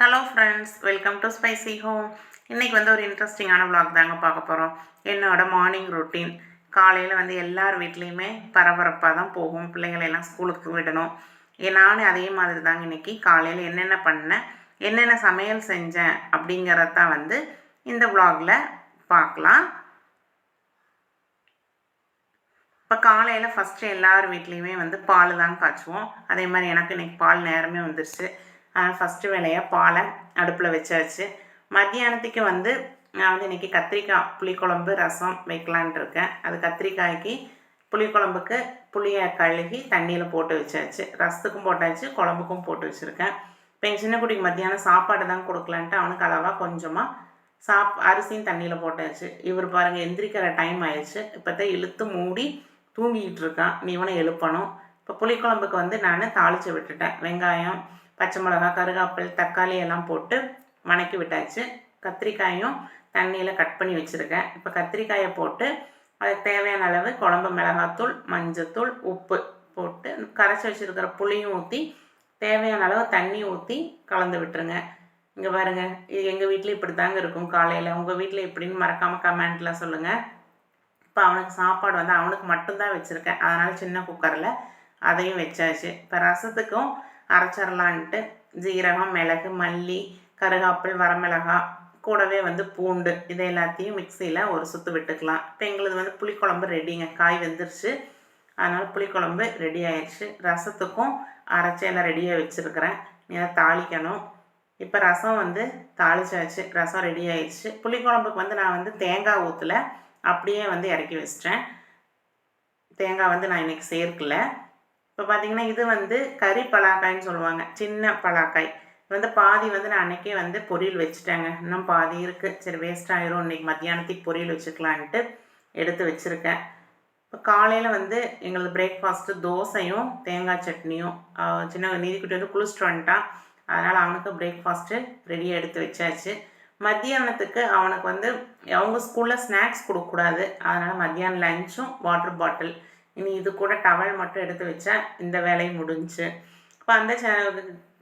Hello friends welcome to spicy home இன்றைக்கி வந்து ஒரு இன்ட்ரெஸ்டிங்கான விளாக் தாங்க பார்க்க போகிறோம் என்னோட மார்னிங் ரொட்டீன் காலையில் வந்து எல்லார் வீட்லேயுமே பரபரப்பாக தான் போகும். பிள்ளைங்களெல்லாம் ஸ்கூலுக்கு விடணும். ஏ நானும் அதே மாதிரி தாங்க இன்றைக்கி காலையில் என்னென்ன பண்ணேன் என்னென்ன சமையல் செஞ்சேன் அப்படிங்கிறத தான் வந்து இந்த விளாகில் பார்க்கலாம். இப்போ காலையில் ஃபஸ்ட்டு எல்லார் வீட்லேயுமே வந்து பால் தான் காய்ச்சுவோம். அதே மாதிரி எனக்கு இன்னைக்கு பால் நேரமே வந்துருச்சு. ஃபஸ்ட்டு வேலையாக பாலை அடுப்பில் வச்சாச்சு. மத்தியானத்துக்கு வந்து நான் வந்து இன்றைக்கி கத்திரிக்காய் புளிக்குழம்பு ரசம் வைக்கலான்ட்டு இருக்கேன். அது கத்திரிக்காய்க்கு புளிக்குழம்புக்கு புளியை கழுகி தண்ணியில் போட்டு வச்சாச்சு. ரசத்துக்கும் போட்டாச்சு குழம்புக்கும் போட்டு வச்சுருக்கேன். இப்போ என் சின்ன குட்டிக்கு மத்தியானம் சாப்பாடு தான் கொடுக்கலான்ட்டு அவனுக்கு அளவாக கொஞ்சமாக சாப் அரிசியும் தண்ணியில் போட்டாச்சு. இவர் பாருங்கள் எந்திரிக்கிற டைம் ஆயிடுச்சு. இப்போ தான் இழுத்து மூடி தூங்கிக்கிட்டு இருக்கான். நீ இவனை எழுப்பணும். இப்போ புளிக்குழம்புக்கு வந்து நான் தாளித்து விட்டுட்டேன். வெங்காயம் பச்சை மிளகா கருகாப்பில் தக்காளி எல்லாம் போட்டு வணக்கி விட்டாச்சு. கத்திரிக்காயும் தண்ணியில் கட் பண்ணி வச்சுருக்கேன். இப்போ கத்திரிக்காயை போட்டு அதுக்கு தேவையான அளவு குழம்பு மிளகாத்தூள் மஞ்சத்தூள் உப்பு போட்டு கரைச்சி வச்சுருக்கிற புளியும் ஊற்றி தேவையான அளவு தண்ணி ஊற்றி கலந்து விட்டுருங்க. இங்கே பாருங்க இது எங்கள் வீட்டில் இப்படி தாங்க இருக்கும் காலையில். உங்கள் வீட்டில் எப்படின்னு மறக்காமல் கமெண்ட்டில் சொல்லுங்கள் இப்போ அவனுக்கு சாப்பாடு வந்து அவனுக்கு மட்டும்தான் வச்சுருக்கேன். அதனால் சின்ன குக்கரில் அதையும் வச்சாச்சு. இப்போ ரசத்துக்கும் அரைச்சிடலான்ட்டு ஜீரகம் மிளகு மல்லி கருகாப்பிள் வரமிளகாய் கூடவே வந்து பூண்டு இதை எல்லாத்தையும் மிக்சியில் ஒரு சுற்று விட்டுக்கலாம். இப்போ எங்களுக்கு வந்து புளிக்குழம்பு ரெடிங்க காய் வெந்துருச்சு. அதனால் புளிக்குழம்பு ரெடி ஆயிடுச்சு ரசத்துக்கும் அரைச்சி எல்லாம் ரெடியாக வச்சுருக்கிறேன். இதை தாளிக்கணும். இப்போ ரசம் வந்து தாளிச்சாச்சு. ரசம் ரெடி ஆயிடுச்சு புளிக்குழம்புக்கு வந்து நான் வந்து தேங்காய் ஊற்றல அப்படியே வந்து இறக்கி வச்சிட்டேன். தேங்காய் வந்து நான் இன்றைக்கி சேர்க்கல. இப்போ பார்த்தீங்கன்னா இது வந்து கறி பலாக்காய்ன்னு சொல்லுவாங்க. சின்ன பலாக்காய். வந்து பாதி வந்து நான் அன்னைக்கே வந்து பொரியல் வச்சுட்டேங்க. இன்னும் பாதி இருக்குது சரி வேஸ்ட் ஆயிரும். இன்றைக்கி மத்தியானத்துக்கு பொரியல் வச்சுக்கலான்ட்டு எடுத்து வச்சுருக்கேன். இப்போ காலையில் வந்து எங்களது பிரேக்ஃபாஸ்ட்டு தோசையும் தேங்காய் சட்னியும் சின்ன நீதிக்குட்டி வந்து குளிச்சுட்டு வந்துட்டான் அதனால் அவனுக்கு பிரேக்ஃபாஸ்ட்டு ரெடியாக எடுத்து வச்சாச்சு. மத்தியானத்துக்கு அவனுக்கு வந்து அவங்க ஸ்கூலில் ஸ்நாக்ஸ் கொடுக்கக்கூடாது. அதனால் மத்தியானம் லஞ்சும் வாட்டர் பாட்டில் இனி இது கூட டவல் மட்டும் எடுத்து வச்சா இந்த வேலையை முடிஞ்சுச்சு இப்போ அந்த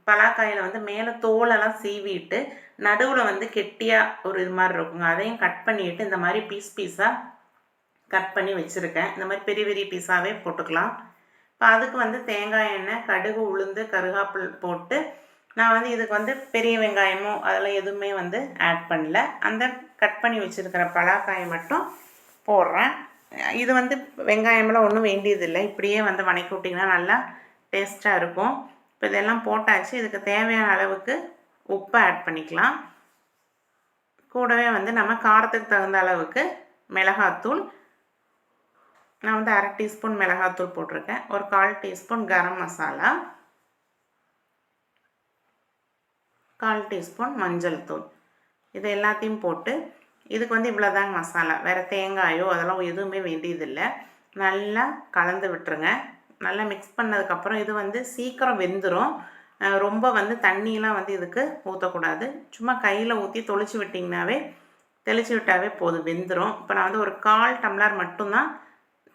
பலாக்காயில் வந்து மேலே தோலெல்லாம் சீவிட்டு நடுவில் வந்து கெட்டியாக ஒரு இது மாதிரி இருக்குங்க. அதையும் கட் பண்ணிட்டு இந்த மாதிரி பீஸ் பீஸாக கட் பண்ணி வச்சுருக்கேன். இந்த மாதிரி பெரிய பெரிய பீஸாகவே போட்டுக்கலாம். இப்போ அதுக்கு வந்து தேங்காய் எண்ணெய் கடுகு உளுந்து கருகாப்பில் போட்டு நான் வந்து இதுக்கு வந்து பெரிய வெங்காயமோ அதெல்லாம் எதுவுமே வந்து ஆட் பண்ணல. அந்த கட் பண்ணி வச்சுருக்கிற பலாக்காயை மட்டும் போடுறேன். இது வந்து வெங்காயமெல்லாம் ஒன்றும் வேண்டியதில்லை. இப்படியே வந்து வணக்கி விட்டிங்கன்னா நல்லா டேஸ்ட்டாக இருக்கும். இப்போ இதெல்லாம் போட்டாச்சு. இதுக்கு தேவையான அளவுக்கு உப்பை ஆட் பண்ணிக்கலாம். கூடவே வந்து நம்ம காரத்துக்கு தகுந்த அளவுக்கு மிளகாத்தூள். நான் வந்து அரை டீஸ்பூன் மிளகாத்தூள் போட்டிருக்கேன். ஒரு கால் டீஸ்பூன் கரம் மசாலா. கால் டீஸ்பூன் மஞ்சள் தூள். இது எல்லாத்தையும் போட்டு இதுக்கு வந்து இவ்வளோதாங்க மசாலா. வேறு தேங்காயோ அதெல்லாம் எதுவுமே வேண்டியதில்லை. நல்லா கலந்து விட்டுருங்க. நல்லா மிக்ஸ் பண்ணதுக்கப்புறம் இது வந்து சீக்கிரம் வெந்துடும் ரொம்ப வந்து தண்ணியெலாம் வந்து இதுக்கு ஊற்றக்கூடாது சும்மா கையில் ஊற்றி தொளிச்சு விட்டிங்கனாவே தெளிச்சு விட்டாவே போதும். வெந்துடும் இப்போ நான் வந்து ஒரு கால் டம்ளர் மட்டும்தான்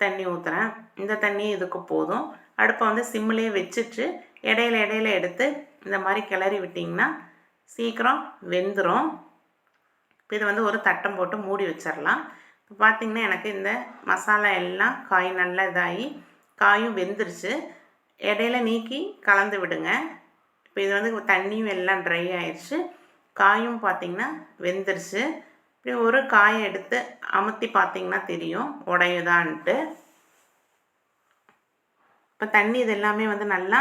தண்ணி ஊற்றுறேன் இந்த தண்ணி இதுக்கு போதும். அடுப்பை வந்து சிம்மிலே வச்சுட்டு இடையில இடையில எடுத்து இந்த மாதிரி கிளறி விட்டிங்கன்னா சீக்கிரம் வெந்துடும் இது வந்து ஒரு தட்டம் போட்டு மூடி வச்சிடலாம் இப்போ பார்த்திங்கன்னா எனக்கு இந்த மசாலா எல்லாம் காய் நல்லா இதாகி காயும் வெந்துருச்சு. இடையில நீக்கி கலந்து விடுங்க. இப்போ இது வந்து தண்ணியும் எல்லாம் ட்ரை ஆயிடுச்சு காயும் பார்த்திங்கன்னா வெந்துருச்சு. இப்படி ஒரு காயை எடுத்து அமுத்தி பார்த்திங்கன்னா தெரியும் உடையுதான்ட்டு. இப்போ தண்ணி இது எல்லாமே வந்து நல்லா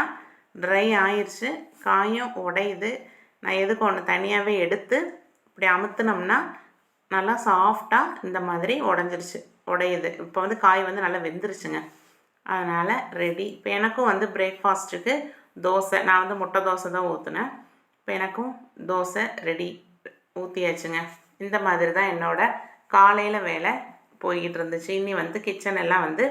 ட்ரை ஆயிடுச்சு காயும் உடையுது. நான் எதுக்கு ஒன்று தனியாகவே எடுத்து இப்படி அமுத்துனோம்னா நல்லா சாஃப்டாக இந்த மாதிரி உடஞ்சிருச்சு உடையுது. இப்போ வந்து காய் வந்து நல்லா வெந்துருச்சுங்க. அதனால் ரெடி இப்போ எனக்கும் வந்து பிரேக்ஃபாஸ்ட்டுக்கு தோசை நான் வந்து முட்டை தோசை தான் ஊற்றுனேன் இப்போ எனக்கும் தோசை ரெடி ஊற்றியாச்சுங்க இந்த மாதிரி தான் என்னோட காலையில் வேலை போய்கிட்டு இருந்துச்சு. இனி வந்து கிச்சன் எல்லாம் வந்து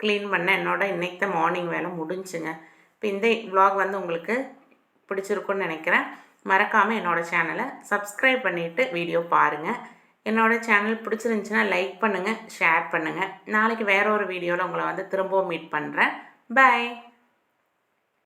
க்ளீன் பண்ண என்னோட இன்னைக்கு மார்னிங் வேலை முடிஞ்சுங்க. இப்போ இந்த வ்ளாக் வந்து உங்களுக்கு பிடிச்சிருக்குன்னு நினைக்கிறேன். மறக்காமல் என்னோடய சேனலை சப்ஸ்கிரைப் பண்ணிவிட்டு வீடியோ பாருங்கள் என்னோடய சேனல் பிடிச்சிருந்துச்சுன்னா லைக் பண்ணுங்கள் ஷேர் பண்ணுங்கள் நாளைக்கு வேற ஒரு வீடியோவில் உங்களை வந்து திரும்பவும் மீட் பண்ணுறேன் பை